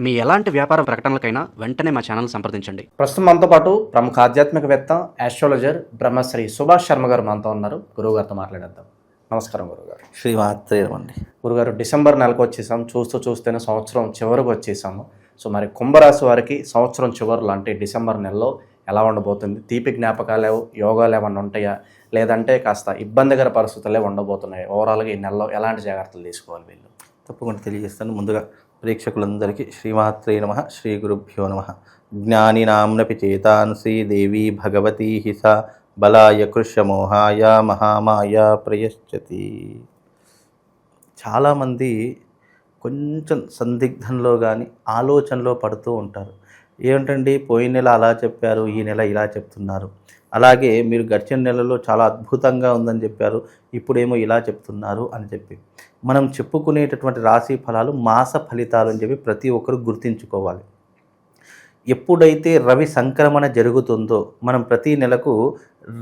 మీ ఎలాంటి వ్యాపార ప్రకటనలకైనా వెంటనే మా ఛానల్ సంప్రదించండి. ప్రస్తుతం మనతో పాటు ప్రముఖ ఆధ్యాత్మికవేత్త ఆస్ట్రాలజర్ బ్రహ్మశ్రీ సుభాష్ శర్మ గారు మనతో ఉన్నారు. గురువుగారితో మాట్లాడేద్దాం. నమస్కారం గురుగారు శ్రీమాత్రేయమండి గురుగారు డిసెంబర్ నెలకు వచ్చేసాం. చూస్తూ చూస్తేనే సంవత్సరం చివరికి వచ్చేసాము. సో మరి కుంభరాశి వారికి సంవత్సరం చివరిలో అంటే డిసెంబర్ నెలలో ఎలా ఉండబోతుంది? తీపి జ్ఞాపకాలు ఏవో- యోగాలు ఏమన్నా ఉంటాయా? లేదంటే కాస్త ఇబ్బందికర పరిస్థితులే ఉండబోతున్నాయి. ఓవరాల్గా ఈ నెలలో ఎలాంటి జాగ్రత్తలు తీసుకోవాలి వీళ్ళు? తప్పకుండా తెలియజేస్తాను. ముందుగా ప్రేక్షకులందరికీ శ్రీమాత్రే నమ శ్రీ గురుభ్యో నమ. జ్ఞానినాంనపి చేతాంసి దేవీ భగవతీ హిస బలాయ కృష్యమోహాయ మహామాయ ప్రయశ్చతి. చాలామంది కొంచెం సందిగ్ధంలో కానీ ఆలోచనలో పడుతూ ఉంటారు. ఏమిటండి? పోయిన నెల అలా చెప్పారు ఈ నెల ఇలా చెప్తున్నారు. అలాగే మీరు గడిచిన నెలలో చాలా అద్భుతంగా ఉందని చెప్పారు ఇప్పుడేమో ఇలా చెప్తున్నారు అని చెప్పి. మనం చెప్పుకునేటటువంటి రాశి ఫలాలు మాస ఫలితాలు అని చెప్పి ప్రతి ఒక్కరు గుర్తించుకోవాలి. ఎప్పుడైతే రవి సంక్రమణ జరుగుతుందో మనం ప్రతి నెలకు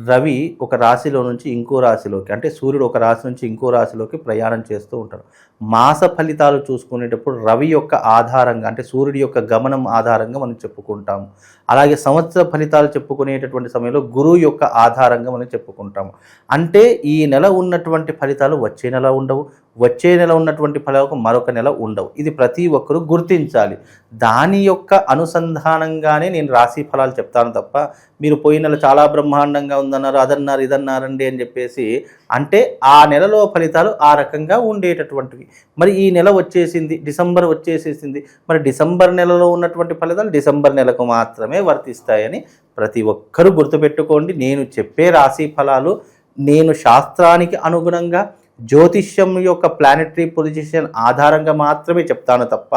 రవి ఒక రాశిలో నుంచి ఇంకో రాశిలోకి అంటే సూర్యుడు ఒక రాశి నుంచి ఇంకో రాశిలోకి ప్రయాణం చేస్తూ ఉంటారు మాస ఫలితాలు చూసుకునేటప్పుడు రవి యొక్క ఆధారంగా అంటే సూర్యుడి యొక్క గమనం ఆధారంగా మనం చెప్పుకుంటాము. అలాగే సంవత్సర ఫలితాలు చెప్పుకునేటటువంటి సమయంలో గురువు యొక్క ఆధారంగా మనం చెప్పుకుంటాము. అంటే ఈ నెల ఉన్నటువంటి ఫలితాలు వచ్చే నెల ఉండవు వచ్చే నెల ఉన్నటువంటి ఫలాలకు మరొక నెల ఉండవు. ఇది ప్రతి ఒక్కరూ గుర్తించాలి. దాని యొక్క అనుసంధానంగానే నేను రాశి ఫలాలు చెప్తాను తప్ప మీరు పోయిన నెల చాలా బ్రహ్మాండంగా ఉందన్నారు అదన్నారు ఇదన్నారండి అని చెప్పేసి అంటే ఆ నెలలో ఫలితాలు ఆ రకంగా ఉండేటటువంటివి. మరి ఈ నెల వచ్చేసింది డిసెంబర్ వచ్చేసేసింది మరి డిసెంబర్ నెలలో ఉన్నటువంటి ఫలితాలు డిసెంబర్ నెలకు మాత్రమే వర్తిస్తాయని ప్రతి ఒక్కరూ గుర్తుపెట్టుకోండి. నేను చెప్పే రాశి ఫలాలు నేను శాస్త్రానికి అనుగుణంగా జ్యోతిష్యం యొక్క ప్లానెటరీ పొజిషన్ ఆధారంగా మాత్రమే చెప్తాను తప్ప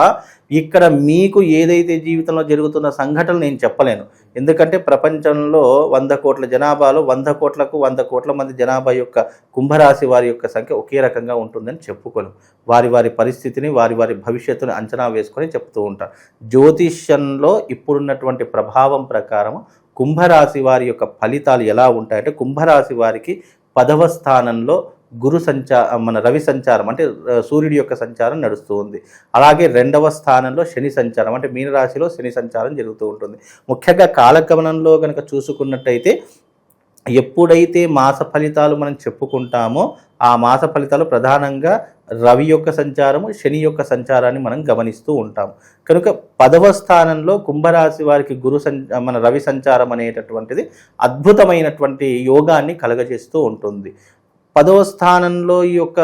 ఇక్కడ మీకు ఏదైతే జీవితంలో జరుగుతున్న సంఘటనలు నేను చెప్పలేను. ఎందుకంటే ప్రపంచంలో వంద కోట్ల జనాభాలో వంద కోట్లకు వంద కోట్ల మంది జనాభా యొక్క కుంభరాశి వారి యొక్క సంఖ్య ఒకే రకంగా ఉంటుందని చెప్పుకోను. వారి వారి పరిస్థితిని వారి వారి భవిష్యత్తుని అంచనా వేసుకొని చెప్తూ ఉంటారు జ్యోతిష్యంలో ఇప్పుడున్నటువంటి ప్రభావం ప్రకారం కుంభరాశి వారి యొక్క ఫలితాలు ఎలా ఉంటాయంటే కుంభరాశి వారికి పదవ స్థానంలో గురు సంచా మన రవి సంచారం అంటే సూర్యుడి యొక్క సంచారం నడుస్తూ ఉంది. అలాగే రెండవ స్థానంలో శని సంచారం అంటే మీనరాశిలో శని సంచారం జరుగుతూ ఉంటుంది. ముఖ్యంగా కాలగమనంలో కనుక చూసుకున్నట్టయితే ఎప్పుడైతే మాస ఫలితాలు మనం చెప్పుకుంటామో ఆ మాస ఫలితాలు ప్రధానంగా రవి యొక్క సంచారము శని యొక్క సంచారాన్ని మనం గమనిస్తూ ఉంటాం. కనుక పదవ స్థానంలో కుంభరాశి వారికి గురు సం మన రవి సంచారం అనేటటువంటిది అద్భుతమైనటువంటి యోగాన్ని కలగజేస్తూ ఉంటుంది. పదవ స్థానంలో ఈ యొక్క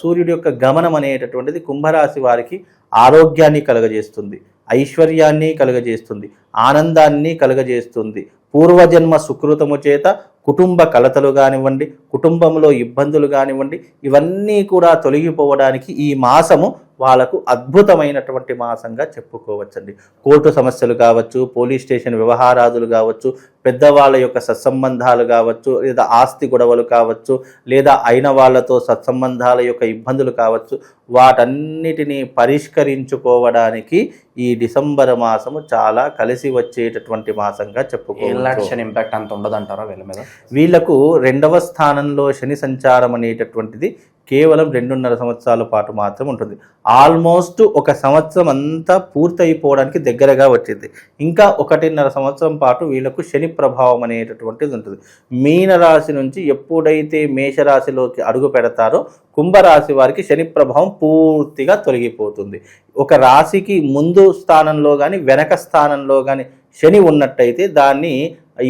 సూర్యుడి యొక్క గమనం అనేటటువంటిది కుంభరాశి వారికి ఆరోగ్యాన్ని కలగజేస్తుంది ఐశ్వర్యాన్ని కలుగజేస్తుంది ఆనందాన్ని కలుగజేస్తుంది. పూర్వజన్మ సుకృతము చేత కుటుంబ కలతలు కానివ్వండి కుటుంబంలో ఇబ్బందులు కానివ్వండి ఇవన్నీ కూడా తొలగిపోవడానికి ఈ మాసము వాళ్ళకు అద్భుతమైనటువంటి మాసంగా చెప్పుకోవచ్చండి. కోర్టు సమస్యలు కావచ్చు పోలీస్ స్టేషన్ వ్యవహారాదులు కావచ్చు పెద్దవాళ్ళ యొక్క సత్సంబంధాలు కావచ్చు లేదా ఆస్తి గొడవలు కావచ్చు లేదా అయిన వాళ్ళతో సత్సంబంధాల యొక్క ఇబ్బందులు కావచ్చు వాటన్నిటినీ పరిష్కరించుకోవడానికి ఈ డిసెంబర్ మాసము చాలా కలిసి వచ్చేటటువంటి మాసంగా చెప్పుకోవచ్చు. ఇంపాక్ట్ అంత ఉండదంటారా వీళ్ళ మీద? వీళ్ళకు రెండవ స్థానంలో శని సంచారం అనేటటువంటిది కేవలం రెండున్నర సంవత్సరాల పాటు మాత్రం ఉంటుంది. ఆల్మోస్ట్ ఒక సంవత్సరం అంతా పూర్తయిపోవడానికి దగ్గరగా వచ్చింది. ఇంకా ఒకటిన్నర సంవత్సరం పాటు వీళ్ళకు శని ప్రభావం అనేటటువంటిది ఉంటుంది. మీనరాశి నుంచి ఎప్పుడైతే మేషరాశిలోకి అడుగు పెడతారో కుంభరాశి వారికి శని ప్రభావం పూర్తిగా తొలగిపోతుంది. ఒక రాశికి ముందు స్థానంలో కానీ వెనక స్థానంలో కానీ శని ఉన్నట్టయితే దాన్ని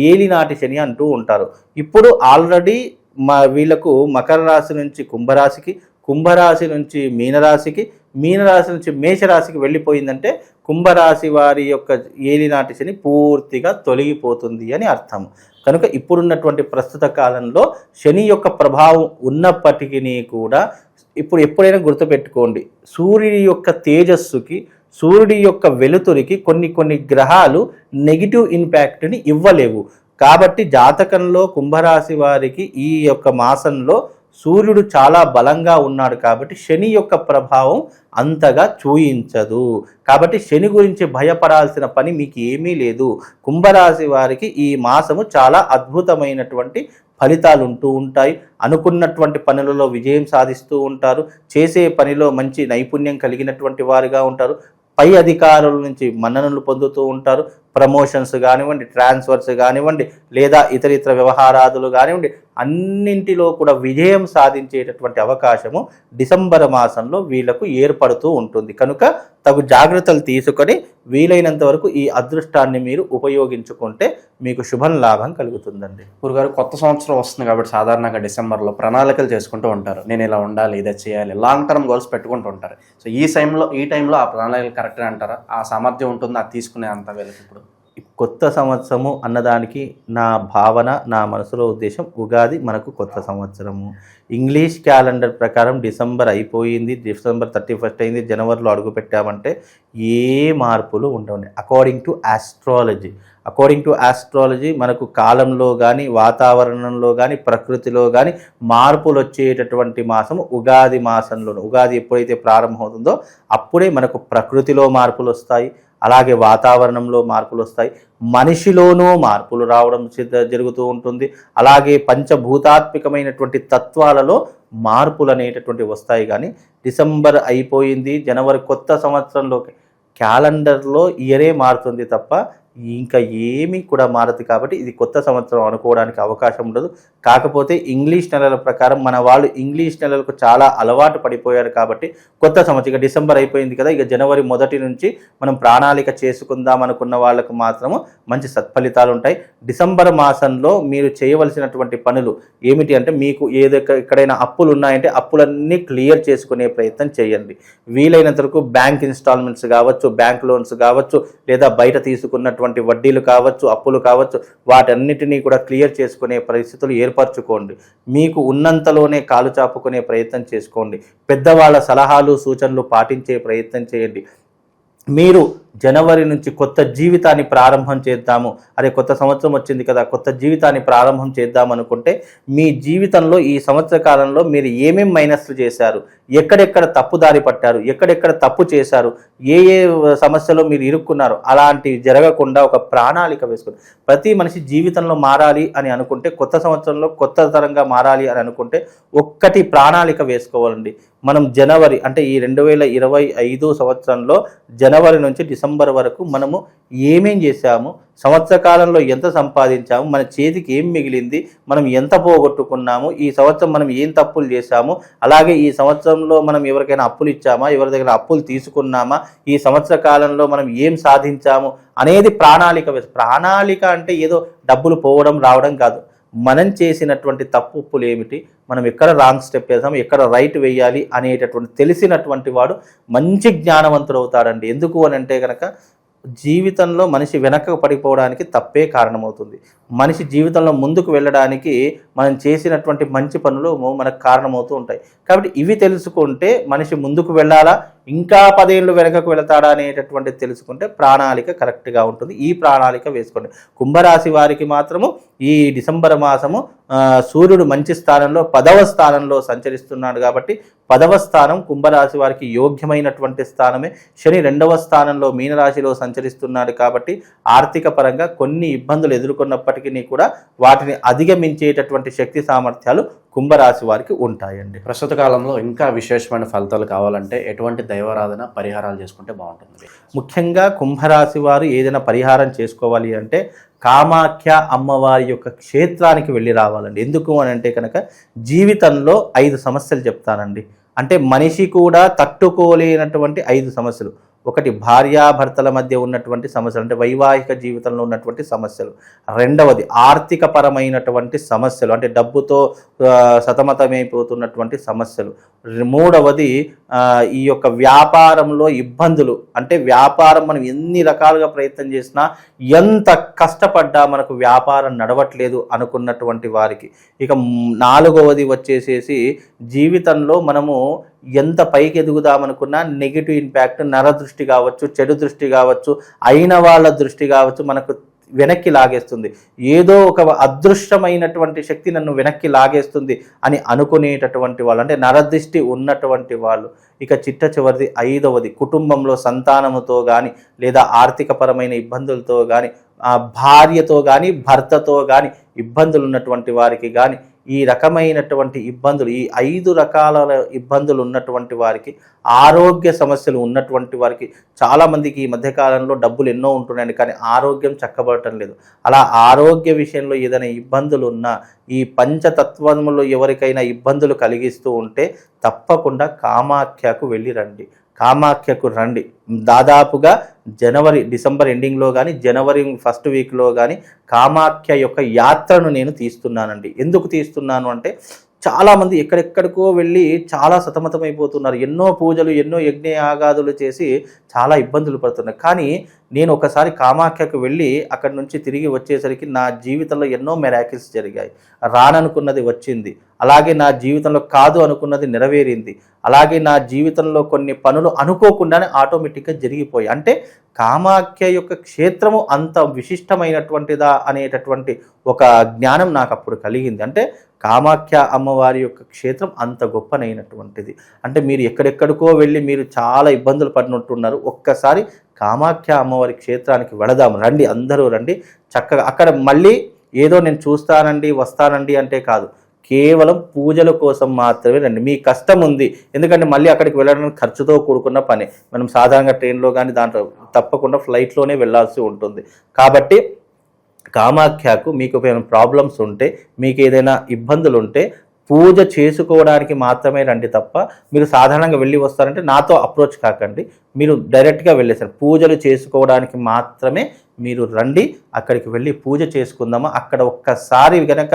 ఏలినాటి శని అంటూ ఉంటారు. ఇప్పుడు ఆల్రెడీ మా వీళ్ళకు మకర రాశి నుంచి కుంభరాశికి కుంభరాశి నుంచి మీనరాశికి మీనరాశి నుంచి మేషరాశికి వెళ్ళిపోయిందంటే కుంభరాశి వారి యొక్క ఏలినాటి శని పూర్తిగా తొలగిపోతుంది అని అర్థం. కనుక ఇప్పుడున్నటువంటి ప్రస్తుత కాలంలో శని యొక్క ప్రభావం ఉన్నప్పటికీ కూడా ఇప్పుడు ఎప్పుడైనా గుర్తుపెట్టుకోండి. సూర్యుడి యొక్క తేజస్సుకి సూర్యుడి యొక్క వెలుతురికి కొన్ని కొన్ని గ్రహాలు నెగిటివ్ ఇంపాక్ట్ని ఇవ్వలేవు. కాబట్టి జాతకంలో కుంభరాశి వారికి ఈ యొక్క మాసంలో సూర్యుడు చాలా బలంగా ఉన్నాడు కాబట్టి శని యొక్క ప్రభావం అంతగా చూయించదు. కాబట్టి శని గురించి భయపడాల్సిన పని మీకు ఏమీ లేదు. కుంభరాశి వారికి ఈ మాసము చాలా అద్భుతమైనటువంటి ఫలితాలు ఉంటూ ఉంటాయి. అనుకున్నటువంటి పనులలో విజయం సాధిస్తూ ఉంటారు. చేసే పనిలో మంచి నైపుణ్యం కలిగినటువంటి వారుగా ఉంటారు. పై అధికారుల నుంచి మన్ననలు పొందుతూ ఉంటారు. ప్రమోషన్స్ కానివ్వండి ట్రాన్స్ఫర్స్ కానివ్వండి లేదా ఇతర ఇతర వ్యవహారాదులు కానివ్వండి అన్నింటిలో కూడా విజయం సాధించేటటువంటి అవకాశము డిసెంబర్ మాసంలో వీళ్ళకు ఏర్పడుతూ ఉంటుంది. కనుక తగు జాగ్రత్తలు తీసుకొని వీలైనంత వరకు ఈ అదృష్టాన్ని మీరు ఉపయోగించుకుంటే మీకు శుభం లాభం కలుగుతుందండి. గురుగారు కొత్త సంవత్సరం వస్తుంది కాబట్టి సాధారణంగా డిసెంబర్లో ప్రణాళికలు చేసుకుంటూ ఉంటారు. నేను ఇలా ఉండాలి ఇదే చేయాలి లాంగ్ టర్మ్ గోల్స్ పెట్టుకుంటూ ఉంటారు. సో ఈ టైంలో ఈ టైంలో ఆ ప్రణాళికలు కరెక్టే అంటారా? ఆ సామర్థ్యం ఉంటుంది? అది తీసుకునే అంత వీళ్ళకి ఇప్పుడు. కొత్త సంవత్సరము అన్నదానికి నా భావన నా మనసులో ఉద్దేశం ఉగాది మనకు కొత్త సంవత్సరము. ఇంగ్లీష్ క్యాలెండర్ ప్రకారం డిసెంబర్ అయిపోయింది డిసెంబర్ థర్టీ ఫస్ట్ అయింది జనవరిలో అడుగు పెట్టామంటే ఏ మార్పులు ఉండవండి. According to astrology according to astrology మనకు కాలంలో కానీ వాతావరణంలో కానీ ప్రకృతిలో కానీ మార్పులు వచ్చేటటువంటి మాసము ఉగాది మాసంలో ఉగాది ఎప్పుడైతే ప్రారంభమవుతుందో అప్పుడే మనకు ప్రకృతిలో మార్పులు వస్తాయి. అలాగే వాతావరణంలో మార్పులు వస్తాయి. మనిషిలోనూ మార్పులు రావడం సిద్ధ- జరుగుతూ ఉంటుంది. అలాగే పంచభూతాత్మికమైనటువంటి తత్వాలలో మార్పులు అనేటటువంటి వస్తాయి కానీ డిసెంబర్ అయిపోయింది జనవరి కొత్త సంవత్సరంలోకి క్యాలెండర్లో ఇయరే మారుతుంది తప్ప ఇంకా ఏమీ కూడా మారదు కాబట్టి ఇది కొత్త సంవత్సరం అనుకోవడానికి అవకాశం ఉండదు. కాకపోతే ఇంగ్లీష్ నెలల ప్రకారం మన వాళ్ళు ఇంగ్లీష్ నెలలకు చాలా అలవాటు పడిపోయారు కాబట్టి కొత్త సంవత్సరం ఇక డిసెంబర్ అయిపోయింది కదా ఇక జనవరి మొదటి నుంచి మనం ప్రణాళిక చేసుకుందాం అనుకున్న వాళ్ళకు మాత్రము మంచి సత్ఫలితాలు ఉంటాయి. డిసెంబర్ మాసంలో మీరు చేయవలసినటువంటి పనులు ఏమిటి అంటే మీకు ఏదో ఎక్కడైనా అప్పులు ఉన్నాయంటే అప్పులన్నీ క్లియర్ చేసుకునే ప్రయత్నం చేయండి. వీలైనంత వరకు బ్యాంక్ ఇన్స్టాల్మెంట్స్ కావచ్చు బ్యాంక్ లోన్స్ కావచ్చు లేదా బయట తీసుకున్నటువంటి వడ్డీలు కావచ్చు అప్పులు కావచ్చు వాటన్నిటినీ కూడా క్లియర్ చేసుకునే పరిస్థితులు ఏర్పరచుకోండి. మీకు ఉన్నంతలోనే కాలు చాపుకునే ప్రయత్నం చేసుకోండి. పెద్దవాళ్ళ సలహాలు సూచనలు పాటించే ప్రయత్నం చేయండి. మీరు జనవరి నుంచి కొత్త జీవితాన్ని ప్రారంభం చేద్దాము. అరే కొత్త సంవత్సరం వచ్చింది కదా కొత్త జీవితాన్ని ప్రారంభం చేద్దాం అనుకుంటే మీ జీవితంలో ఈ సంవత్సర కాలంలో మీరు ఏమేమి మైనస్లు చేశారు? ఎక్కడెక్కడ తప్పుదారి పట్టారు? ఎక్కడెక్కడ తప్పు చేశారు? ఏ ఏ సమస్యలో మీరు ఇరుక్కున్నారు అలాంటివి జరగకుండా ఒక ప్రణాళిక వేసుకుని ప్రతి మనిషి జీవితంలో మారాలి అని అనుకుంటే కొత్త సంవత్సరంలో కొత్త తరంగా మారాలి అని అనుకుంటే ఒక్కటి ప్రణాళిక వేసుకోవాలండి. మనం జనవరి అంటే ఈ రెండు వేల ఇరవై ఐదు సంవత్సరంలో జనవరి నుంచి డిసెంబర్ వరకు మనము ఏమేం చేశాము సంవత్సర కాలంలో ఎంత సంపాదించాము మన చేతికి ఏం మిగిలింది మనం ఎంత పోగొట్టుకున్నాము ఈ సంవత్సరం మనం ఏం తప్పులు చేశాము అలాగే ఈ సంవత్సరంలో మనం ఎవరికైనా అప్పులు ఇచ్చామా ఎవరి దగ్గర అప్పులు తీసుకున్నామా ఈ సంవత్సర కాలంలో మనం ఏం సాధించాము అనేది ప్రణాళిక ప్రణాళిక అంటే ఏదో డబ్బులు పోవడం రావడం కాదు. మనం చేసినటువంటి తప్పు ఉప్పులు ఏమిటి? మనం ఎక్కడ రాంగ్ స్టెప్ వేసాం? ఎక్కడ రైట్ వేయాలి? అనేటటువంటి తెలిసినటువంటి వాడు మంచి జ్ఞానవంతుడు అవుతాడండి. ఎందుకు అని అంటే కనుక జీవితంలో మనిషి వెనక పడిపోవడానికి తప్పే కారణమవుతుంది. మనిషి జీవితంలో ముందుకు వెళ్ళడానికి మనం చేసినటువంటి మంచి పనులు మనకు కారణమవుతూ ఉంటాయి. కాబట్టి ఇవి తెలుసుకుంటే మనిషి ముందుకు వెళ్ళాలా? ఇంకా పదేళ్ళు వెనకకు వెళతాడా అనేటటువంటి తెలుసుకుంటే ప్రణాళిక కరెక్ట్గా ఉంటుంది. ఈ ప్రణాళిక వేసుకోండి. కుంభరాశి వారికి మాత్రము ఈ డిసెంబర్ మాసము సూర్యుడు మంచి స్థానంలో పదవ స్థానంలో సంచరిస్తున్నాడు కాబట్టి పదవ స్థానం కుంభరాశి వారికి యోగ్యమైనటువంటి స్థానమే. శని రెండవ స్థానంలో మీనరాశిలో సంచరిస్తున్నాడు కాబట్టి ఆర్థిక పరంగా కొన్ని ఇబ్బందులు ఎదుర్కొన్నప్పటికీ కూడా వాటిని అధిగమించేటటువంటి శక్తి సామర్థ్యాలు కుంభరాశి వారికి ఉంటాయండి. ప్రస్తుత కాలంలో ఇంకా విశేషమైన ఫలితాలు కావాలంటే ఎటువంటి దైవారాధన పరిహారాలు చేసుకుంటే బాగుంటుంది. ముఖ్యంగా కుంభరాశి వారు ఏదైనా పరిహారం చేసుకోవాలి అంటే కామాఖ్య అమ్మవారి యొక్క క్షేత్రానికి వెళ్ళి రావాలండి. ఎందుకు అని అంటే కనుక జీవితంలో ఐదు సమస్యలు చెప్తానండి. అంటే మనిషి కూడా తట్టుకోలేనటువంటి ఐదు సమస్యలు. ఒకటి భార్యాభర్తల మధ్య ఉన్నటువంటి సమస్యలు అంటే వైవాహిక జీవితంలో ఉన్నటువంటి సమస్యలు. రెండవది ఆర్థిక పరమైనటువంటి సమస్యలు అంటే డబ్బుతో సతమతమైపోతున్నటువంటి సమస్యలు. మూడవది ఈ యొక్క వ్యాపారంలో ఇబ్బందులు. అంటే వ్యాపారం మనం ఎన్ని రకాలుగా ప్రయత్నం చేసినా ఎంత కష్టపడ్డా మనకు వ్యాపారం నడవట్లేదు అనుకున్నటువంటి వారికి. ఇక నాలుగవది వచ్చేసేసి జీవితంలో మనము ఎంత పైకి ఎదుగుదామనుకున్నా నెగిటివ్ ఇంపాక్ట్ నరదృష్టి కావచ్చు చెడు దృష్టి కావచ్చు అయిన వాళ్ళ దృష్టి కావచ్చు మనకు వెనక్కి లాగేస్తుంది. ఏదో ఒక అదృష్టమైనటువంటి శక్తి నన్ను వెనక్కి లాగేస్తుంది అని అనుకునేటటువంటి వాళ్ళు అంటే నరదృష్టి ఉన్నటువంటి వాళ్ళు ఇక చిట్ట చివరిది ఐదవది కుటుంబంలో సంతానముతో కానీ లేదా ఆర్థికపరమైన ఇబ్బందులతో కానీ ఆ భార్యతో కానీ భర్తతో కానీ ఇబ్బందులు ఉన్నటువంటి వారికి కానీ ఈ రకమైనటువంటి ఇబ్బందులు ఈ ఐదు రకాల ఇబ్బందులు ఉన్నటువంటి వారికి ఆరోగ్య సమస్యలు ఉన్నటువంటి వారికి చాలామందికి ఈ మధ్యకాలంలో డబ్బులు ఎన్నో ఉంటున్నాయి కానీ ఆరోగ్యం చక్కబడటం లేదు. అలా ఆరోగ్య విషయంలో ఏదైనా ఇబ్బందులు ఉన్నా ఈ పంచతత్వములో ఎవరికైనా ఇబ్బందులు కలిగిస్తూ ఉంటే తప్పకుండా కామాఖ్యకు వెళ్ళి రండి. కామాఖ్యకు రండి. దాదాపుగా జనవరి డిసెంబర్ ఎండింగ్లో కానీ జనవరి ఫస్ట్ వీక్లో కానీ కామాఖ్య యొక్క యాత్రను నేను తీస్తున్నానండి. ఎందుకు తీస్తున్నాను అంటే చాలామంది ఎక్కడెక్కడికో వెళ్ళి చాలా సతమతమైపోతున్నారు. ఎన్నో పూజలు ఎన్నో యజ్ఞ ఆగాదులు చేసి చాలా ఇబ్బందులు పడుతున్నారు. కానీ నేను ఒకసారి కామాఖ్యకు వెళ్ళి అక్కడి నుంచి తిరిగి వచ్చేసరికి నా జీవితంలో ఎన్నో మెరాకిల్స్ జరిగాయి. రాననుకున్నది వచ్చింది. అలాగే నా జీవితంలో కాదు అనుకున్నది నెరవేరింది. అలాగే నా జీవితంలో కొన్ని పనులు అనుకోకుండానే ఆటోమేటిక్గా జరిగిపోయాయి. అంటే కామాఖ్య యొక్క క్షేత్రము అంత విశిష్టమైనటువంటిదా అనేటటువంటి ఒక జ్ఞానం నాకు అప్పుడు కలిగింది. అంటే కామాఖ్య అమ్మవారి యొక్క క్షేత్రం అంత గొప్పనైనటువంటిది. అంటే మీరు ఎక్కడెక్కడికో వెళ్ళి మీరు చాలా ఇబ్బందులు పడినట్టున్నారు. ఒక్కసారి కామాఖ్య అమ్మవారి క్షేత్రానికి వెళదాం. రండి అందరూ రండి. చక్కగా అక్కడ మళ్ళీ ఏదో నేను చూస్తానండి వస్తానండి అంటే కాదు. కేవలం పూజల కోసం మాత్రమే రండి. మీ కష్టం ఉంది. ఎందుకంటే మళ్ళీ అక్కడికి వెళ్ళడానికి ఖర్చుతో కూడుకున్న పని. మనం సాధారణంగా ట్రైన్లో కానీ దాంట్లో తప్పకుండా ఫ్లైట్లోనే వెళ్ళాల్సి ఉంటుంది. కాబట్టి కామాఖ్యకు మీకు ఏమైనా ప్రాబ్లమ్స్ ఉంటే మీకు ఏదైనా ఇబ్బందులు ఉంటే పూజ చేసుకోవడానికి మాత్రమే రండి తప్ప మీరు సాధారణంగా వెళ్ళి వస్తారంటే నాతో అప్రోచ్ కాకండి. మీరు డైరెక్ట్గా వెళ్ళేసారు. పూజలు చేసుకోవడానికి మాత్రమే మీరు రండి. అక్కడికి వెళ్ళి పూజ చేసుకుందామా? అక్కడ ఒక్కసారి కనుక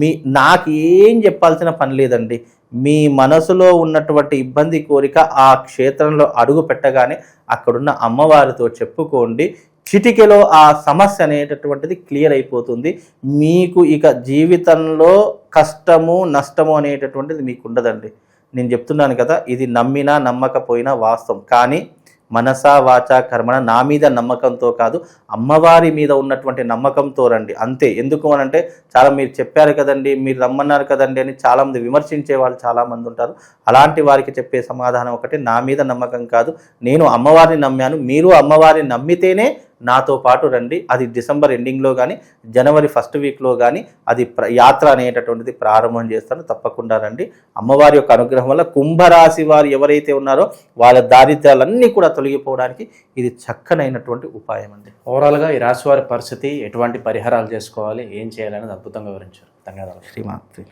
మీ నాకు ఏం చెప్పాల్సిన పని లేదండి. మీ మనసులో ఉన్నటువంటి ఇబ్బంది కోరిక ఆ క్షేత్రంలో అడుగు పెట్టగానే అక్కడున్న అమ్మవారితో చెప్పుకోండి. చిటికెలో ఆ సమస్య అనేటటువంటిది క్లియర్ అయిపోతుంది. మీకు ఇక జీవితంలో కష్టము నష్టము అనేటటువంటిది మీకు ఉండదండి నేను చెప్తున్నాను కదా ఇది నమ్మినా నమ్మకపోయినా వాస్తవం. కానీ మనసా వాచ కర్మణ నా మీద నమ్మకంతో కాదు అమ్మవారి మీద ఉన్నటువంటి నమ్మకంతో రండి. అంతే. ఎందుకు అని అంటే చాలా మీరు చెప్పారు కదండి మీరు రమ్మన్నారు కదండి అని చాలామంది విమర్శించే వాళ్ళు చాలామంది ఉంటారు. అలాంటి వారికి చెప్పే సమాధానం ఒకటి నా మీద నమ్మకం కాదు. నేను అమ్మవారిని నమ్మాను మీరు అమ్మవారిని నమ్మితేనే నాతో పాటు రండి. అది డిసెంబర్ ఎండింగ్లో కానీ జనవరి ఫస్ట్ వీక్లో కానీ అది ప్ర- యాత్ర అనేటటువంటిది ప్రారంభం చేస్తాను. తప్పకుండా రండి. అమ్మవారి యొక్క అనుగ్రహం వల్ల కుంభరాశి వారు ఎవరైతే ఉన్నారో వాళ్ళ దారిద్ర్యాలన్నీ కూడా తొలగిపోవడానికి ఇది చక్కనైనటువంటి ఉపాయం అండి. ఓవరాల్గా ఈ రాశివారి పరిస్థితి ఎటువంటి పరిహారాలు చేసుకోవాలి ఏం చేయాలనేది అద్భుతంగా వివరించారు. ధన్యవాదాలు. శ్రీమాత్రి.